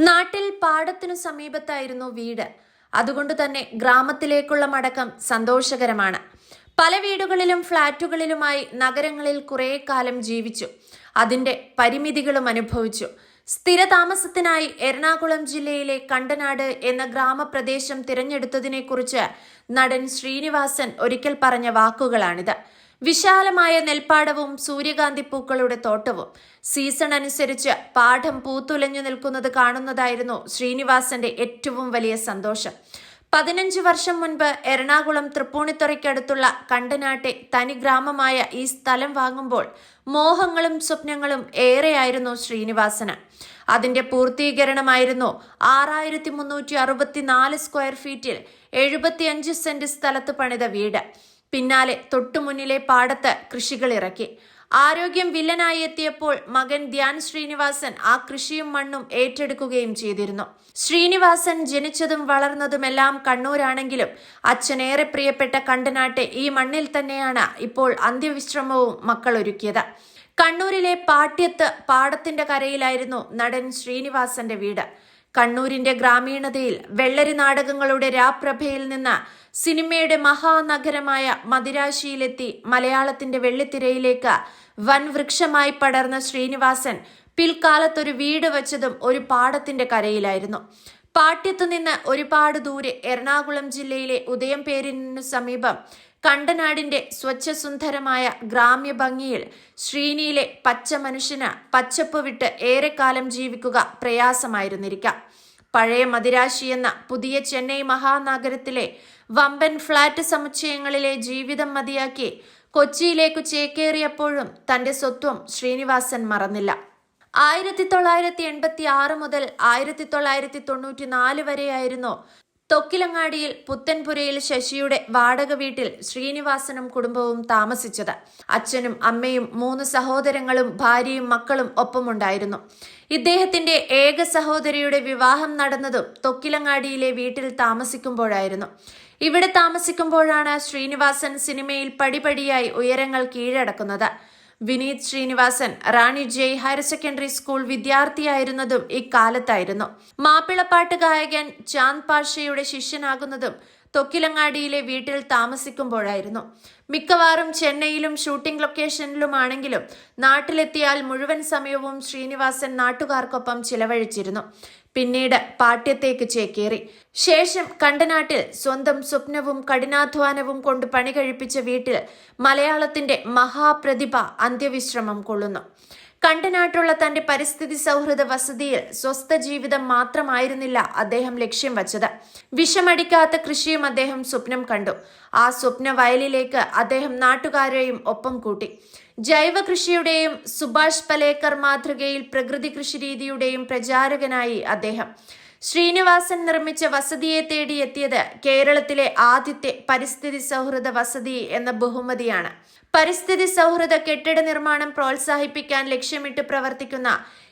നാട്ടിൽ പാടത്തിനു സമീപത്തായിരുന്നു വീട്. അതുകൊണ്ട് തന്നെ ഗ്രാമത്തിലേക്കുള്ള മടക്കം സന്തോഷകരമാണ്. പല വീടുകളിലും ഫ്ളാറ്റുകളിലുമായി നഗരങ്ങളിൽ കുറേ കാലം ജീവിച്ചു. അതിന്റെ പരിമിതികളും അനുഭവിച്ചു. സ്ഥിരതാമസത്തിനായി എറണാകുളം ജില്ലയിലെ കണ്ടനാട് എന്ന ഗ്രാമപ്രദേശം തിരഞ്ഞെടുത്തതിനെക്കുറിച്ച് നടൻ ശ്രീനിവാസൻ ഒരിക്കൽ പറഞ്ഞ വാക്കുകളാണിത്. വിശാലമായ നെൽപ്പാടവും സൂര്യകാന്തി പൂക്കളുടെ തോട്ടവും. സീസൺ അനുസരിച്ച് പാഠം പൂത്തുലഞ്ഞു നിൽക്കുന്നത് കാണുന്നതായിരുന്നു ശ്രീനിവാസന്റെ ഏറ്റവും വലിയ സന്തോഷം. പതിനഞ്ച് വർഷം മുൻപ് എറണാകുളം തൃപ്പൂണിത്തുറയ്ക്കടുത്തുള്ള കണ്ടനാട്ടെ തനി ഗ്രാമമായ ഈ സ്ഥലം വാങ്ങുമ്പോൾ മോഹങ്ങളും സ്വപ്നങ്ങളും ഏറെയായിരുന്നു ശ്രീനിവാസന്. അതിന്റെ പൂർത്തീകരണമായിരുന്നു ആറായിരത്തി മുന്നൂറ്റി അറുപത്തിനാല് സ്ക്വയർ ഫീറ്റിൽ എഴുപത്തിയഞ്ച് സെന്റ് സ്ഥലത്ത് പണിത വീട്. പിന്നാലെ തൊട്ടുമുന്നിലെ പാടത്ത് കൃഷികൾ ഇറക്കി. ആരോഗ്യം വില്ലനായി എത്തിയപ്പോൾ മകൻ ധ്യാൻ ശ്രീനിവാസൻ ആ കൃഷിയും മണ്ണും ഏറ്റെടുക്കുകയും ചെയ്തിരുന്നു. ശ്രീനിവാസൻ ജനിച്ചതും വളർന്നതുമെല്ലാം കണ്ണൂരാണെങ്കിലും അച്ഛനേറെ പ്രിയപ്പെട്ട കണ്ടനാട്ടെ ഈ മണ്ണിൽ തന്നെയാണ് ഇപ്പോൾ അന്ത്യവിശ്രമവും മക്കൾ ഒരുക്കിയത് കണ്ണൂരിലെ പാട്യത്ത് പാടത്തിന്റെ കരയിലായിരുന്നു നടൻ ശ്രീനിവാസന്റെ വീട്. കണ്ണൂരിന്റെ ഗ്രാമീണതയിൽ വെള്ളരി നാടകങ്ങളുടെ രാപ്രഭയിൽ നിന്ന് സിനിമയുടെ മഹാനഗരമായ മദിരാശിയിലെത്തി മലയാളത്തിന്റെ വെള്ളിത്തിരയിലേക്ക് വൻ വൃക്ഷമായി പടർന്ന ശ്രീനിവാസൻ പിൽക്കാലത്തൊരു വീട് വച്ചതും ഒരു പാടത്തിന്റെ കരയിലായിരുന്നു. പാട്യത്തുനിന്ന് ഒരുപാട് ദൂരെ എറണാകുളം ജില്ലയിലെ ഉദയംപേരിനു സമീപം കണ്ടനാടിന്റെ സ്വച്ഛസുന്ദരമായ ഗ്രാമ്യ ഭംഗിയിൽ ശ്രീനിയിലെ പച്ച മനുഷ്യന് പച്ചപ്പ് വിട്ട് ഏറെക്കാലം ജീവിക്കുക പ്രയാസമായിരുന്നിരിക്കാം. പഴയ മദിരാശി എന്ന പുതിയ ചെന്നൈ മഹാനഗരത്തിലെ വമ്പൻ ഫ്ളാറ്റ് സമുച്ചയങ്ങളിലെ ജീവിതം മതിയാക്കി കൊച്ചിയിലേക്ക് ചേക്കേറിയപ്പോഴും തന്റെ സ്വത്വം ശ്രീനിവാസൻ മറന്നില്ല. ആയിരത്തി തൊള്ളായിരത്തി എൺപത്തി ആറ് മുതൽ ആയിരത്തി തൊള്ളായിരത്തി തൊണ്ണൂറ്റി നാല് വരെയായിരുന്നു തൊക്കിലങ്ങാടിയിൽ പുത്തൻപുരയിൽ ശശിയുടെ വാടക വീട്ടിൽ ശ്രീനിവാസനും കുടുംബവും താമസിച്ചത്. അച്ഛനും അമ്മയും മൂന്ന് സഹോദരങ്ങളും ഭാര്യയും മക്കളും ഒപ്പമുണ്ടായിരുന്നു. ഇദ്ദേഹത്തിന്റെ ഏക സഹോദരിയുടെ വിവാഹം നടന്നതും തൊക്കിലങ്ങാടിയിലെ വീട്ടിൽ താമസിക്കുമ്പോഴായിരുന്നു. ഇവിടെ താമസിക്കുമ്പോഴാണ് ശ്രീനിവാസൻ സിനിമയിൽ പടിപടിയായി ഉയരങ്ങൾ കീഴടക്കുന്നത്. Vineeth Sreenivasan Rani Jai higher secondary school വിദ്യാർത്ഥിയായിരുന്നതും ഇക്കാലത്തായിരുന്നു. മാപ്പിളപ്പാട്ട് ഗായകൻ ചാന്ദ് പാഷയുടെ ശിഷ്യനാകുന്നതും തൊക്കിലങ്ങാടിയിലെ വീട്ടിൽ താമസിക്കുമ്പോഴായിരുന്നു. മിക്കവാറും ചെന്നൈയിലും ഷൂട്ടിംഗ് ലൊക്കേഷനിലുമാണെങ്കിലും നാട്ടിലെത്തിയാൽ മുഴുവൻ സമയവും ശ്രീനിവാസൻ നാട്ടുകാർക്കൊപ്പം ചിലവഴിച്ചിരുന്നു. പിന്നീട് പാട്യത്തേക്ക് ചേക്കേറി. ശേഷം കണ്ടനാട്ടിൽ സ്വന്തം സ്വപ്നവും കഠിനാധ്വാനവും കൊണ്ട് പണി കഴിപ്പിച്ച വീട്ടിൽ മലയാളത്തിന്റെ മഹാപ്രതിഭ അന്ത്യവിശ്രമം കൊള്ളുന്നു. കണ്ടനാട്ടുള്ള തന്റെ പരിസ്ഥിതി സൗഹൃദ വസതിയിൽ സ്വസ്ഥ ജീവിതം മാത്രമായിരുന്നില്ല അദ്ദേഹം ലക്ഷ്യം വച്ചത്. വിഷമടിക്കാത്ത കൃഷിയും അദ്ദേഹം സ്വപ്നം കണ്ടു. ആ സ്വപ്ന വയലിലേക്ക് അദ്ദേഹം നാട്ടുകാരെയും ഒപ്പം കൂട്ടി. ജൈവ കൃഷിയുടെയും സുഭാഷ് പലേക്കർ മാതൃകയിൽ പ്രകൃതി കൃഷി രീതിയുടെയും പ്രചാരകനായി അദ്ദേഹം. ശ്രീനിവാസൻ നിർമ്മിച്ച വസതിയെ തേടി എത്തിയത് കേരളത്തിലെ ആദ്യത്തെ പരിസ്ഥിതി സൗഹൃദ വസതി എന്ന ബഹുമതിയാണ്. പരിസ്ഥിതി സൗഹൃദ കെട്ടിട നിർമ്മാണം പ്രോത്സാഹിപ്പിക്കാൻ ലക്ഷ്യമിട്ട് പ്രവർത്തിക്കുന്ന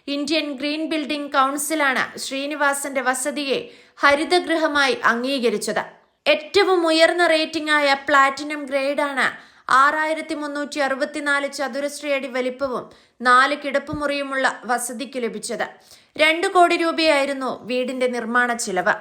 ഇന്ത്യൻ ഗ്രീൻ ബിൽഡിംഗ് കൗൺസിലാണ് ശ്രീനിവാസന്റെ വസതിയെ ഹരിതഗൃഹമായി അംഗീകരിച്ചത്. ഏറ്റവും ഉയർന്ന റേറ്റിംഗായ പ്ലാറ്റിനം ഗ്രേഡാണ് ആറായിരത്തി മുന്നൂറ്റി അറുപത്തിനാല് ചതുരശ്ര അടി വലിപ്പവും നാല് കിടപ്പുമുറിയുമുള്ള വസതിക്ക് ലഭിച്ചത്. രണ്ടു കോടി രൂപയായിരുന്നു വീടിന്റെ നിർമ്മാണ ചിലവ്.